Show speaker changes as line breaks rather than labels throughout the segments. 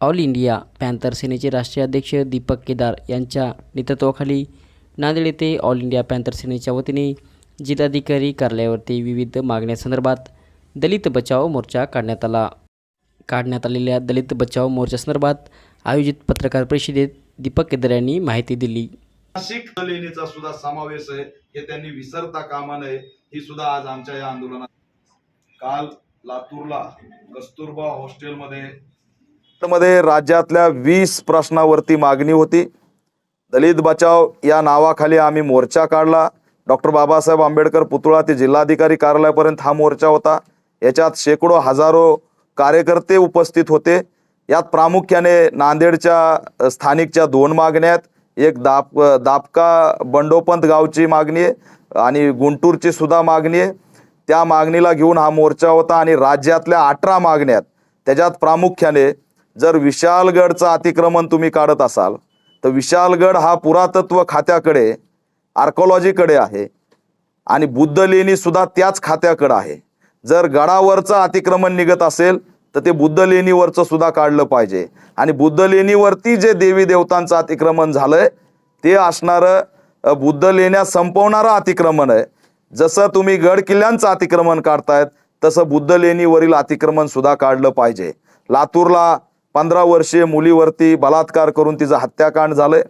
All India panther सेनेचे राष्ट्रीय अध्यक्ष दीपक केदार यांच्या नेतृत्वाखाली नांदेड येथे ऑल इंडिया पॅन्थर सेनेच्या वतीने जिल्हाधिकारी कार्यालयावरती विविध मागण्यासंदर्भात दलित बचाव मोर्चा काढण्यात आला. काढण्यात आलेल्या दलित बचाव मोर्चासंदर्भात आयोजित पत्रकार परिषदेत दीपक केदार यांनी माहिती दिली.
मासिक लेणीचा सुद्धा समावेश आहे. हे त्यांनी विसरता कामा नये. ही सुद्धा आज आमच्या या आंदोलनात. काल लातूरला कस्तुरबा हॉस्टेलमध्ये मध्ये राज्यातल्या वीस प्रश्नावरती मागणी होती. दलित बचाव या नावाखाली आम्ही मोर्चा काढला. डॉक्टर बाबासाहेब आंबेडकर पुतळा ते जिल्हाधिकारी कार्यालयापर्यंत हा मोर्चा होता. याच्यात शेकडो हजारो कार्यकर्ते उपस्थित होते. यात प्रामुख्याने नांदेडच्या स्थानिकच्या दोन मागण्या आहेत. एक दाप दापका बंडोपंत गावची मागणी आहे आणि गुंटूरची सुद्धा मागणी आहे. त्या मागणीला घेऊन हा मोर्चा होता आणि राज्यातल्या अठरा मागण्यात त्याच्यात प्रामुख्याने जर विशालगडचं अतिक्रमण तुम्ही काढत असाल तर विशालगड हा पुरातत्व खात्याकडे आर्कोलॉजीकडे आहे. आणि बुद्ध लेणी सुद्धा त्याच खात्याकडे आहे. जर गडावरचं अतिक्रमण निघत असेल तर ते बुद्ध लेणीवरचं सुद्धा काढलं पाहिजे. आणि बुद्ध लेणीवरती जे देवी देवतांचं अतिक्रमण झालंय ते असणारं बुद्ध लेण्या संपवणारं अतिक्रमण आहे. जसं तुम्ही गड किल्ल्यांचं अतिक्रमण काढतायत तसं बुद्ध लेणीवरील अतिक्रमण सुद्धा काढलं पाहिजे. लातूरला पंधरा वर्षीय मुलीवरती बलात्कार करून तिचं हत्याकांड झालंय.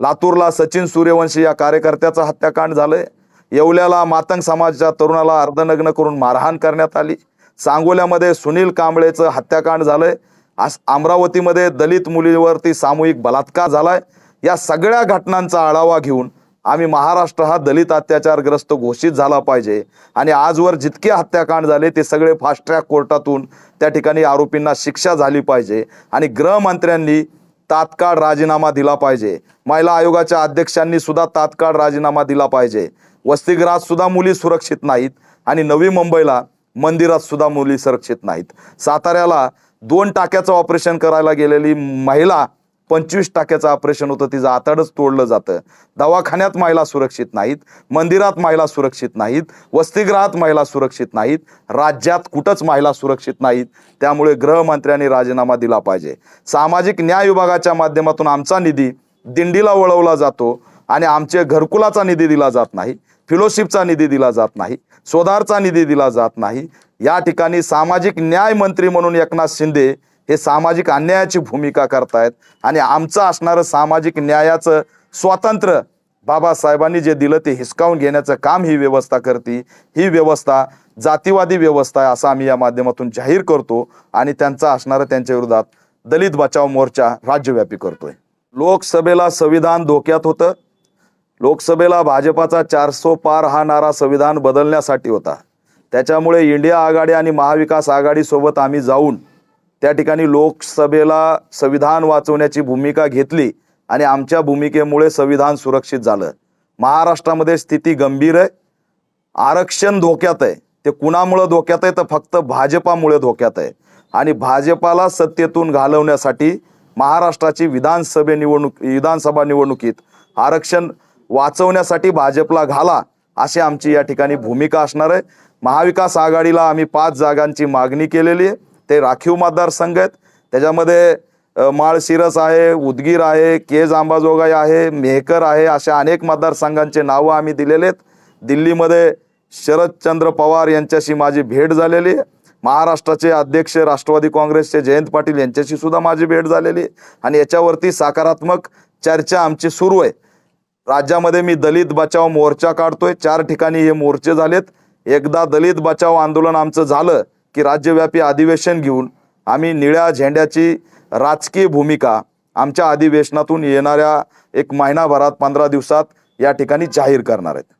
लातूरला सचिन सूर्यवंशी या कार्यकर्त्याचं हत्याकांड झालंय. येवल्याला मातंग समाजाच्या तरुणाला अर्धनग्न करून मारहाण करण्यात आली. सांगोल्यामध्ये सुनील कांबळेचं हत्याकांड झालंय. आस अमरावतीमध्ये दलित मुलीवरती सामूहिक बलात्कार झालाय. या सगळ्या घटनांचा आढावा घेऊन आम्ही महाराष्ट्र हा दलित अत्याचारग्रस्त घोषित झाला पाहिजे. आणि आजवर जितके हत्याकांड झाले ते सगळे फास्ट ट्रॅक कोर्टातून त्या ठिकाणी आरोपींना शिक्षा झाली पाहिजे. आणि गृहमंत्र्यांनी तात्काळ राजीनामा दिला पाहिजे. महिला आयोगाच्या अध्यक्षांनी सुद्धा तात्काळ राजीनामा दिला पाहिजे. वसतिगृहात सुद्धा मुली सुरक्षित नाहीत आणि नवी मुंबईला मंदिरात सुद्धा मुली सुरक्षित नाहीत. साताऱ्याला दोन टाक्याचं ऑपरेशन करायला गेलेली महिला पंचवीस टाक्याचं ऑपरेशन होतं तिचं आतडच तोडलं जातं. दवाखान्यात महिला सुरक्षित नाहीत मंदिरात महिला सुरक्षित नाहीत वसतिगृहात महिला सुरक्षित नाहीत राज्यात कुठंच महिला सुरक्षित नाहीत. त्यामुळे गृहमंत्र्यांनी राजीनामा दिला पाहिजे. सामाजिक न्याय विभागाच्या माध्यमातून आमचा निधी दिंडीला वळवला जातो आणि आमचे घरकुलाचा निधी दिला जात नाही फिलोशिपचा निधी दिला जात नाही सोधारचा निधी दिला जात नाही. या ठिकाणी सामाजिक न्याय मंत्री म्हणून एकनाथ शिंदे हे सामाजिक अन्यायाची भूमिका करतायत. आणि आमचं असणारं सामाजिक न्यायाचं स्वातंत्र्य बाबासाहेबांनी जे दिलं ते हिसकावून घेण्याचं काम ही व्यवस्था करते. ही व्यवस्था जातीवादी व्यवस्था आहे असं आम्ही या माध्यमातून जाहीर करतो. आणि त्यांचा असणारं त्यांच्या विरोधात दलित बचाव मोर्चा राज्यव्यापी करतोय. लोकसभेला संविधान धोक्यात होतं. लोकसभेला भाजपाचा चारसो पार हा नारा संविधान बदलण्यासाठी होता. त्याच्यामुळे इंडिया आघाडी आणि महाविकास आघाडीसोबत आम्ही जाऊन त्या ठिकाणी लोकसभेला संविधान वाचवण्याची भूमिका घेतली आणि आमच्या भूमिकेमुळे संविधान सुरक्षित झालं. महाराष्ट्रामध्ये स्थिती गंभीर आहे. आरक्षण धोक्यात आहे. ते कुणामुळं धोक्यात आहे? तर फक्त भाजपामुळे धोक्यात आहे. आणि भाजपाला सत्तेतून घालवण्यासाठी महाराष्ट्राची विधानसभे निवडणूक विधानसभा निवडणुकीत आरक्षण वाचवण्यासाठी भाजपला घाला अशी आमची या ठिकाणी भूमिका असणार आहे. महाविकास आघाडीला आम्ही पाच जागांची मागणी केलेली आहे. ते राखीव मतदारसंघ आहेत. त्याच्यामध्ये माळशिरस आहे उदगीर आहे केज अंबाजोगाई आहे मेहकर आहे अशा अनेक मतदारसंघांचे नावं आम्ही दिलेले आहेत. दिल्लीमध्ये शरदचंद्र पवार यांच्याशी माझी भेट झालेली आहे. महाराष्ट्राचे अध्यक्ष राष्ट्रवादी काँग्रेसचे जयंत पाटील यांच्याशी सुद्धा माझी भेट झालेली आहे. आणि याच्यावरती सकारात्मक चर्चा आमची सुरू आहे. राज्यामध्ये मी दलित बचाव मोर्चा काढतोय. चार ठिकाणी हे मोर्चे झालेत. एकदा दलित बचाव आंदोलन आमचं झालं की राज्यव्यापी अधिवेशन घेऊन आम्ही निळ्या झेंड्याची राजकीय भूमिका आमच्या अधिवेशनातून येणाऱ्या एक महिनाभरात पंधरा दिवसात या ठिकाणी जाहीर करणार आहेत.